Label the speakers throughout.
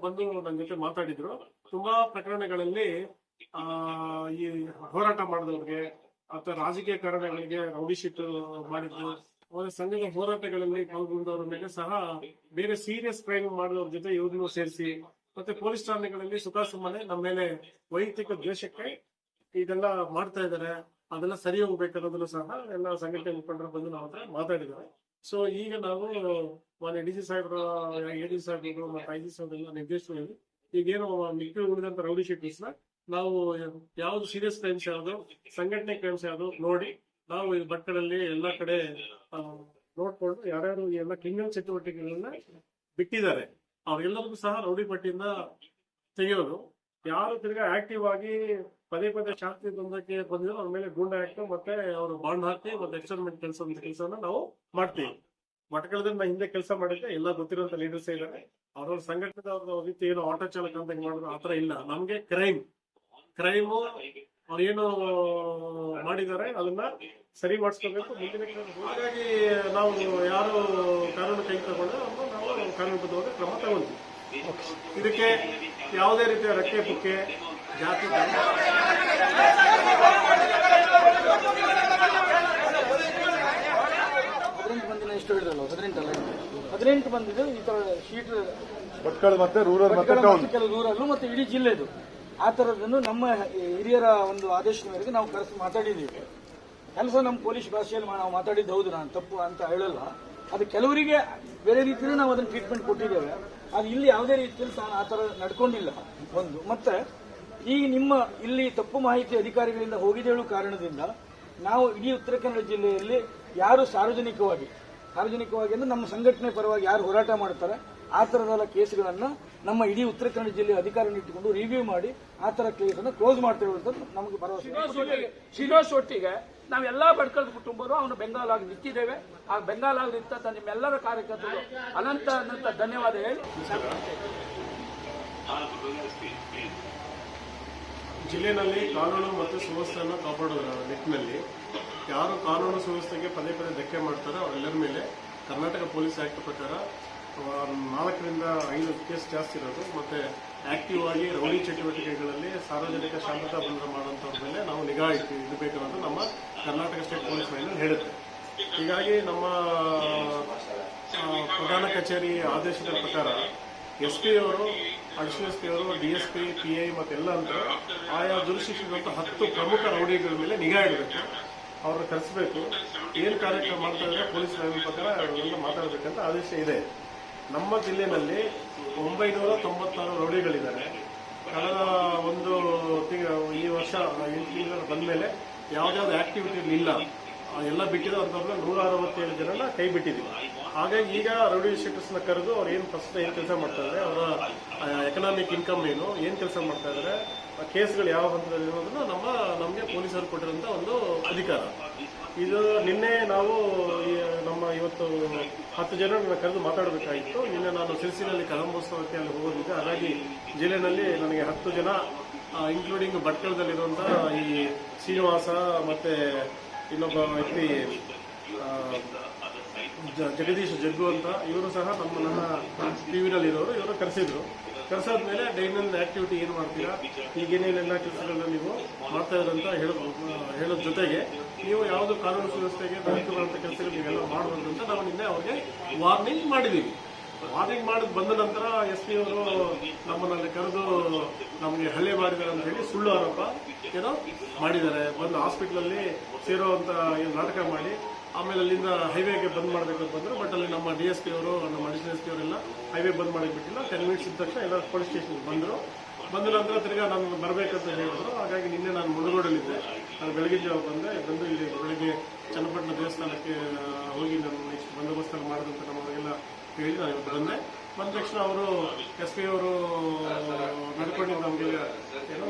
Speaker 1: ಬಂದು ನನ್ನ ಜೊತೆ ಮಾತಾಡಿದ್ರು. ತುಂಬಾ ಪ್ರಕರಣಗಳಲ್ಲಿ, ಆ, ಈ ಹೋರಾಟ ಮಾಡಿದವ್ರಿಗೆ, ಅಥವಾ ರಾಜಕೀಯ ಕಾರಣಗಳಿಗೆ ರೌಡಿ ಶೀಟ್ ಮಾಡಿದ್ರು. ಅವರ ಸಂಘದ ಹೋರಾಟಗಳಲ್ಲಿ ಪಾಲ್ಗೊಂಡವರ ಮೇಲೆ ಸಹ ಬೇರೆ ಸೀರಿಯಸ್ ಕ್ರೈಮ್ ಮಾಡಿದವ್ರ ಜೊತೆ ಇವ್ರನ್ನು ಸೇರಿಸಿ, ಮತ್ತೆ ಪೊಲೀಸ್ ಠಾಣೆಗಳಲ್ಲಿ ಸುಖ ಸುಮ್ಮನೆ ನಮ್ಮ ಮೇಲೆ ವೈಯಕ್ತಿಕ ದ್ವೇಷಕ್ಕೆ ಇದೆಲ್ಲ ಮಾಡ್ತಾ ಇದ್ದಾರೆ. ಅದೆಲ್ಲ ಸರಿ ಹೋಗ್ಬೇಕನ್ನೋದನ್ನು ಸಹ ಎಲ್ಲ ಸಂಘಟನೆ ಮುಖಂಡರು ಬಂದು ನಾವು ಹತ್ರ ಮಾತಾಡಿದ್ದಾರೆ. ಸೊ ಈಗ ನಾವು ಮಾನ್ಯ ಡಿ ಸಿ ಸಾಹೇಬ್ರ, ಎ ಡಿ ಸಾಹೇಬ್ರು ಮತ್ತೆ ಐ ಜಿ ಸಾಹೇಬ್ರೆಲ್ಲ ನಿರ್ದೇಶನದಲ್ಲಿ ಈಗೇನು ಮಿಕ್ಕಿ ಉಳಿದಂತ ರೌಡಿ ಶೀಟರ್ಸ್ ನಾವು ಯಾವ್ದು ಸೀರಿಯಸ್ ಕ್ರೈಮ್ಸ್ ಯಾವ್ದು, ಸಂಘಟನೆ ಕ್ರೈಮ್ಸ್ ಯಾವ್ದು ನೋಡಿ ನಾವು ಈ ಭಟ್ಕಳಲ್ಲಿ ಎಲ್ಲಾ ಕಡೆ ನೋಡ್ಕೊಂಡು ಯಾರ್ಯಾರು ಎಲ್ಲ ಕ್ರಿಮಿನಲ್ ಚಟುವಟಿಕೆಗಳನ್ನ ಬಿಟ್ಟಿದ್ದಾರೆ. ಅವ್ರೆಲ್ಲರಿಗೂ ಸಹ ರೌಡಿ ಪಟ್ಟಿಯಿಂದ ತೆಗೆಯೋದು. ಯಾರು ತಿರ್ಗಾ ಆಕ್ಟಿವ್ ಆಗಿ ಪದೇ ಪದೇ ಶಾಂತಿ ಬಂದಕ್ಕೆ ಬಂದಿರೋ ಅವ್ರ ಮೇಲೆ ಗುಂಡ ಹಾಕಿ ಮತ್ತೆ ಅವರು ಬಾಂಡ್ ಹಾಕಿ ಮತ್ತೆ ಎಕ್ಸ್ಪರಿಮೆಂಟ್ ಕೆಲಸ ಕೆಲಸವನ್ನ ನಾವು ಮಾಡ್ತೀವಿ. ಮಟಕಳದ ಹಿಂದೆ ಕೆಲಸ ಮಾಡಿದ್ರೆ ಎಲ್ಲ ಗೊತ್ತಿರುವಂತ ಲೀಡರ್ಸ್ ಇದ್ದಾರೆ. ಅವ್ರವ್ರ ಸಂಘಟನೆ ಅವ್ರ ರೀತಿ ಏನು ಆಟೋ ಚಾಲಕ ಅಂತ ಮಾಡಿದ್ರು ಆತರ ಇಲ್ಲ. ನಮ್ಗೆ ಕ್ರೈಮ್ ಕ್ರೈಮು ಅವ್ರೇನು ಮಾಡಿದ್ದಾರೆ ಅದನ್ನ ಸರಿ ಮಾಡಿಸ್ಕೋಬೇಕು. ಮುಂದಿನ ಹಾಗಾಗಿ ನಾವು ಯಾರು ಕಾನೂನು ಕೈ ತಗೊಂಡ್ರೆ ನಾವು ಕಾನೂನುಬದ್ಧವಾಗಿ ಕ್ರಮ ತಗೊಂತೀವಿ ಇದಕ್ಕೆ ಯಾವುದೇ ರೀತಿಯ ರಕ್ಕೆ ಪುಕ್ಕೆ ಜಾತಿ
Speaker 2: ಹದಿನೆಂಟು ಮಂದಿನ ಎಷ್ಟು ಹೇಳಿದ್ರಲ್ಲ? ಹದಿನೆಂಟಲ್ಲ? ಹದಿನೆಂಟು ಮಂದಿದು ಈ ತರ ಶೀಟ್
Speaker 3: ಭಟ್ಕಳ ಮತ್ತೆ ರೂರಲ್ ಮತ್ತೆ
Speaker 2: ಕೆಲವು ದೂರಲ್ಲೂ ಮತ್ತೆ ಇಡೀ ಜಿಲ್ಲೆದು. ಆ ಥರದನ್ನು ನಮ್ಮ ಹಿರಿಯರ ಒಂದು ಆದೇಶದ ಮೇರೆಗೆ ನಾವು ಕರೆಸಿ ಮಾತಾಡಿದ್ದೀವಿ. ಕೆಲಸ ನಮ್ಮ ಪೊಲೀಸ್ ಭಾಷೆಯಲ್ಲಿ ನಾವು ಮಾತಾಡಿದ್ದು ಹೌದು ನಾನು ತಪ್ಪು ಅಂತ ಹೇಳಲ್ಲ. ಅದು ಕೆಲವರಿಗೆ ಬೇರೆ ರೀತಿಯಲ್ಲಿ ನಾವು ಅದನ್ನು ಟ್ರೀಟ್ಮೆಂಟ್ ಕೊಟ್ಟಿದ್ದೇವೆ. ಅದು ಇಲ್ಲಿ ಯಾವುದೇ ರೀತಿಯಲ್ಲಿ ತಾನು ಆ ಥರ ನಡ್ಕೊಂಡಿಲ್ಲ. ಒಂದು. ಮತ್ತೆ ಈ ನಿಮ್ಮ ಇಲ್ಲಿ ತಪ್ಪು ಮಾಹಿತಿ ಅಧಿಕಾರಿಗಳಿಂದ ಹೋಗಿದೆ ಹೇಳುವ ಕಾರಣದಿಂದ ನಾವು ಇಡೀ ಉತ್ತರ ಕನ್ನಡ ಜಿಲ್ಲೆಯಲ್ಲಿ ಯಾರು ಸಾರ್ವಜನಿಕವಾಗಿ ಸಾರ್ವಜನಿಕವಾಗಿ ಅಂದ್ರೆ ನಮ್ಮ ಸಂಘಟನೆ ಪರವಾಗಿ ಯಾರು ಹೋರಾಟ ಮಾಡ್ತಾರೆ ಆ ತರದ ಕೇಸ್ಗಳನ್ನ ನಮ್ಮ ಇಡೀ ಉತ್ತರ ಕನ್ನಡ ಜಿಲ್ಲೆ ಅಧಿಕಾರಿ ಇಟ್ಟುಕೊಂಡು ರಿವ್ಯೂ ಮಾಡಿ ಆ ತರ ಕೇಸ್ ಅನ್ನ ಕ್ಲೋಸ್ ಮಾಡ್ತೇವೆ ಅಂತ ನಮಗೆ ಭರವಸೆ. ಇದೆ.
Speaker 4: ಶಿರೋಶ್ ಒಟ್ಟಿಗೆ ನಾವೆಲ್ಲ ಬಡ್ಕಲ್ ಕುಟುಂಬರು ಅವನು ಬೆಂಗಾಲ್ ಆಗಿ ನಿಂತಿದ್ದೇವೆ. ಆ ಬೆಂಗಾಲ್ ಆಗಿ ನಿಂತ ನಿಮ್ಮೆಲ್ಲರ ಕಾರ್ಯಕರ್ತರು ಅನಂತ ಅನಂತ ಧನ್ಯವಾದ ಹೇಳಿ.
Speaker 1: ಜಿಲ್ಲೆನಲ್ಲಿ ಕಾನೂನು ಮತ್ತು ಸುವ್ಯವಸ್ಥೆಯನ್ನು ಕಾಪಾಡೋದ್ರ ನಿಟ್ಟಿನಲ್ಲಿ ಯಾರು ಕಾನೂನು ಸುವ್ಯವಸ್ಥೆಗೆ ಪದೇ ಪದೇ ಧಕ್ಕೆ ಮಾಡ್ತಾರೋ ಅವರೆಲ್ಲರ ಮೇಲೆ ಕರ್ನಾಟಕ ಪೊಲೀಸ್ ಆಕ್ಟ್ ಪ್ರಕಾರ ನಾಲ್ಕರಿಂದ ಐದು ಕೇಸ್ ಜಾಸ್ತಿ ಇರೋದು. ಮತ್ತೆ ಆಕ್ಟಿವ್ ಆಗಿ ರೌಡಿ ಚಟುವಟಿಕೆಗಳಲ್ಲಿ ಸಾರ್ವಜನಿಕ ಶಾಂತತಾ ಭಂಗ ಮಾಡುವಂತವ್ರ ಮೇಲೆ ನಾವು ನಿಗಾ ಇಟ್ಟು ಇಡಬೇಕು ಅನ್ನೋದು ನಮ್ಮ ಕರ್ನಾಟಕ ಸ್ಟೇಟ್ ಪೊಲೀಸ್ ಮೈನಲ್ಲಿ ಹೇಳುತ್ತೆ. ಹೀಗಾಗಿ ನಮ್ಮ ಪ್ರಧಾನ ಕಚೇರಿ ಆದೇಶದ ಪ್ರಕಾರ ಎಸ್ ಪಿ ಅವರು ಅಡಿಷನಲ್ ಎಸ್ ಪಿ ಅವರು, D S P P I ಮತ್ತೆಲ್ಲ ಅಂತ ಆಯಾ ದುರುಶಿಕ್ಷಿತ ಹತ್ತು ಪ್ರಮುಖ ರೌಡಿಗಳ ಮೇಲೆ ನಿಗಾ ಇಡಬೇಕು. ಅವ್ರನ್ನ ಕರೆಸಬೇಕು. ಏನು ಕಾರ್ಯಕ್ರಮ ಮಾಡ್ತಾ ಇದ್ದಾರೆ ಪೊಲೀಸ್ ಪ್ರಕಾರ ಅವರೆಲ್ಲ ಮಾತಾಡಬೇಕಂತ ಆದೇಶ ಇದೆ. ನಮ್ಮ ಜಿಲ್ಲೆಯಲ್ಲಿ ಒಂಬೈನೂರ ತೊಂಬತ್ತಾರು ರೌಡಿಗಳಿದ್ದಾರೆ. ಕಳೆದ ಒಂದು ತಿಂಗಳು ಈ ವರ್ಷ, ಎಂಟು ಬಂದ ಮೇಲೆ ಯಾವ್ದಾವ್ದು ಆಕ್ಟಿವಿಟಿ ಇಲ್ಲ ಎಲ್ಲ ಬಿಟ್ಟಿದ್ದು ಅಂತಂದ್ರೆ ನೂರ ಅರವತ್ತೇಳು ಜನನ ಕೈ ಬಿಟ್ಟಿದ್ದೀವಿ ಹಾಗಾಗಿ ಈಗ ರೌಡಿ ಶೀಟರ್ಸ್ನ ಕರೆದು ಅವ್ರು ಏನು ಫಸ್ಟ್ ಏನ್ ಕೆಲಸ ಮಾಡ್ತಾ ಇದ್ದಾರೆ ಅವರ ಎಕನಾಮಿಕ್ ಇನ್ಕಮ್ ಏನು ಏನು ಕೆಲಸ ಮಾಡ್ತಾ ಇದ್ದಾರೆ ಕೇಸ್ಗಳು ಯಾವ ಹಂತದಲ್ಲಿ ಇರೋದನ್ನ ನಮ್ಮ, ನಮಗೆ ಪೊಲೀಸರು ಕೊಟ್ಟಿರುವಂತ ಒಂದು ಅಧಿಕಾರ. ಇದು ನಿನ್ನೆ ನಾವು ನಮ್ಮ ಇವತ್ತು ಹತ್ತು ಜನ ಕರೆದು ಮಾತಾಡಬೇಕಾಗಿತ್ತು. ನಿನ್ನೆ ನಾನು ಸಿರಿಸಿನಲ್ಲಿ ಕಲಂಬೋತ್ಸವಕ್ಕೆ ಅಲ್ಲಿ ಹೋಗೋದಿದ್ದೆ ಹಾಗಾಗಿ ಜಿಲ್ಲೆನಲ್ಲಿ ನನಗೆ ಹತ್ತು ಜನ ಇನ್ಕ್ಲೂಡಿಂಗ್ ಭಟ್ಕಳದಲ್ಲಿರುವಂತ ಈ ಶ್ರೀನಿವಾಸ ಮತ್ತೆ ಇನ್ನೊಬ್ಬ ವ್ಯಕ್ತಿ ಜ- ಜಗದೀಶ್ ಜಗ್ಗು ಅಂತ ಇವರು ಸಹ ನಮ್ಮ ನನ್ನ ಟಿವಿನಲ್ಲಿ ಇರೋರು ಇವರು ಕರೆಸಿದ್ರು. ಕರೆಸಾದ್ಮೇಲೆ ದೈನಂದಿನ ಆಕ್ಟಿವಿಟಿ ಏನು ಮಾಡ್ತೀರಾ? ಈಗೇನೇನೆಲ್ಲ ಕೆಲಸಗಳನ್ನ ನೀವು ಮಾಡ್ತಾ ಇದ್ರಂತ ಹೇಳ ಹೇಳೋದ್ ಜೊತೆಗೆ ನೀವು ಯಾವುದು ಕಾನೂನು ಸುವ್ಯವಸ್ಥೆಗೆ ಬರುವಂತ ಕೆಲಸಗಳು ನೀವೆಲ್ಲ ಮಾಡಬಾರ್ದು ಅಂತ ನಾವು ನಿನ್ನೆ ಅವ್ರಿಗೆ ವಾರ್ನಿಂಗ್ ಮಾಡಿದೀವಿ. ವಾರ್ನಿಂಗ್ ಮಾಡಿದ್ ಬಂದ ನಂತರ ಎಸ್ ಪಿ ಅವರು ನಮ್ಮನ್ನಲ್ಲಿ ಕರೆದು ನಮಗೆ ಹಲ್ಲೆ ಮಾಡಿದ್ದಾರೆ ಅಂತ ಹೇಳಿ ಸುಳ್ಳು ಆರೋಪ ಏನೋ ಮಾಡಿದ್ದಾರೆ. ಬಂದು ಹಾಸ್ಪಿಟ್ಲಲ್ಲಿ ಸೇರೋ ಅಂತ ನಾಟಕ ಮಾಡಿ ಆಮೇಲೆ ಅಲ್ಲಿಂದ ಹೈವೇಗೆ ಬಂದ್ ಮಾಡಬೇಕು ಬಂದರು. ಬಟ್ ಅಲ್ಲಿ ನಮ್ಮ ಡಿ ಎಸ್ ಪಿ ಅವರು, ನಮ್ಮ ಅಡಿಷನಲ್ ಎಸ್ ಪಿ ಅವರೆಲ್ಲ ಹೈವೇ ಬಂದ್ ಮಾಡಿಬಿಟ್ಟಿಲ್ಲ ಟೆನ್ ಮಿನಿಟ್ಸ್ ಇದ್ದ ತಕ್ಷಣ ಎಲ್ಲ ಪೊಲೀಸ್ ಸ್ಟೇಷನ್ಗೆ ಬಂದರು. ಬಂದ ನಂತರ ತಿರ್ಗಾ ನಾನು ಬರಬೇಕಂತ ಹೇಳಿದ್ರು. ಹಾಗಾಗಿ ನಿನ್ನೆ ನಾನು ಮುಳುಗೋಡಲ್ಲಿದ್ದೆ. ನಾನು ಬೆಳಗ್ಗೆ ಜಾವ ಬಂದೆ, ಬಂದು ಇಲ್ಲಿ ಬೆಳಗ್ಗೆ ಚನ್ನಪಟ್ಟಣ ದೇವಸ್ಥಾನಕ್ಕೆ ಹೋಗಿ ನಾನು ನೆಕ್ಸ್ಟ್ ಬಂದೋಬಸ್ತ ಮಾಡಿದಂತ ನಮ್ಮವರಿಗೆಲ್ಲ ಹೇಳಿ ನಾನು ಬಂದೆ. ಬಂದ ತಕ್ಷಣ ಅವರು ಎಸ್ ಪಿ ಅವರು ನಡ್ಕೊಂಡಿದ್ದು ನಮಗೆ ಏನೋ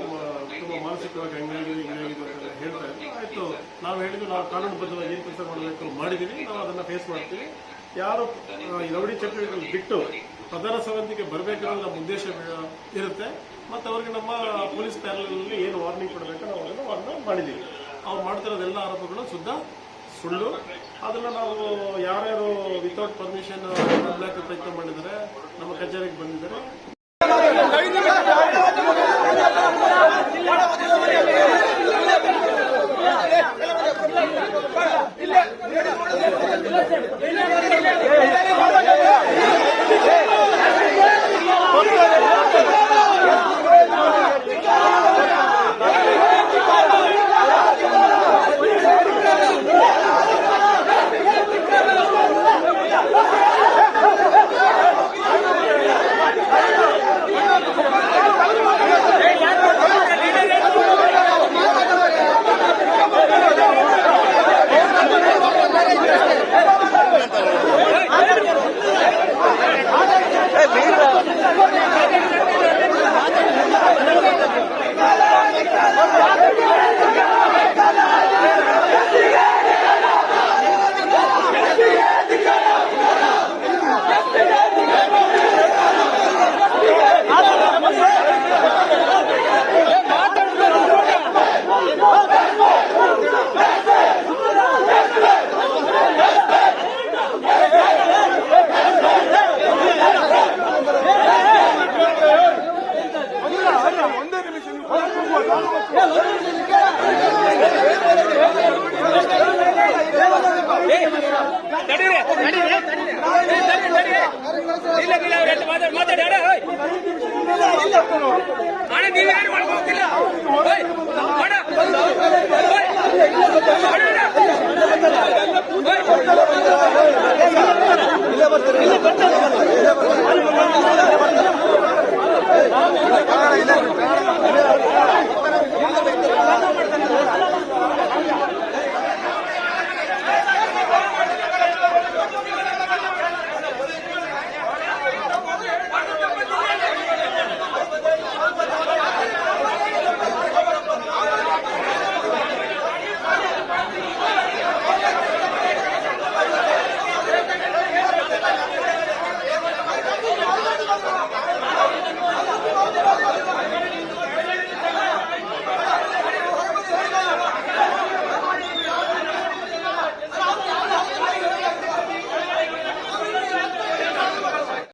Speaker 1: ತುಂಬ ಮಾನಸಿಕವಾಗಿ ಹಂಗಾಗಿದೆ, ಹಿಂಗಾಗಿದೆ ಅಂತ ಹೇಳ್ತಾ ಇದ್ರು. ಆಯ್ತು, ನಾವು ಹೇಳಿದ್ವಿ ನಾವು ಕಾನೂನುಬದ್ಧವಾಗಿ ಏನು ಕೆಲಸ ಮಾಡಬೇಕು ಮಾಡಿದೀವಿ ನಾವು ಅದನ್ನ ಫೇಸ್ ಮಾಡ್ತೀವಿ. ಯಾರು ರೌಡಿ ಚಟುವಟಿಕೆಗಳು ಬಿಟ್ಟು ಪ್ರಧಾನ ಸಮಿತಿಗೆ ಬರಬೇಕನ್ನೋದು ನಮ್ಮ ಉದ್ದೇಶ ಇರುತ್ತೆ. ಮತ್ತೆ ಅವ್ರಿಗೆ ನಮ್ಮ ಪೊಲೀಸ್ ಪ್ಯಾನಲ್ನಲ್ಲಿ ಏನು ವಾರ್ನಿಂಗ್ ಕೊಡಬೇಕು ನಾವು ಅದನ್ನು ವಾರ್ನಿಂಗ್ ಮಾಡಿದ್ದೀವಿ. ಅವ್ರು ಮಾಡ್ತಿರೋದೆಲ್ಲ ಆರೋಪಗಳು ಶುದ್ಧ ಸುಳ್ಳು ಅದನ್ನ ನಾವು ಯಾರ್ಯಾರು ವಿತೌಟ್ ಪರ್ಮಿಷನ್ ಪ್ರಯತ್ನ ಮಾಡಿದ್ರೆ ನಮ್ಮ ಕಚೇರಿಗೆ ಬಂದಿದ್ದಾರೆ.
Speaker 2: ಇಲ್ಲ ಅವರೆಲ್ಲ ಮಾತಾಡಿ ಮಾತಾಡಿ ಅಡ ಅಣ್ಣ ನೀವು ಯಾರು ಮಾಡ್ಕೋತಿಲ್ಲ ಅಣ್ಣ.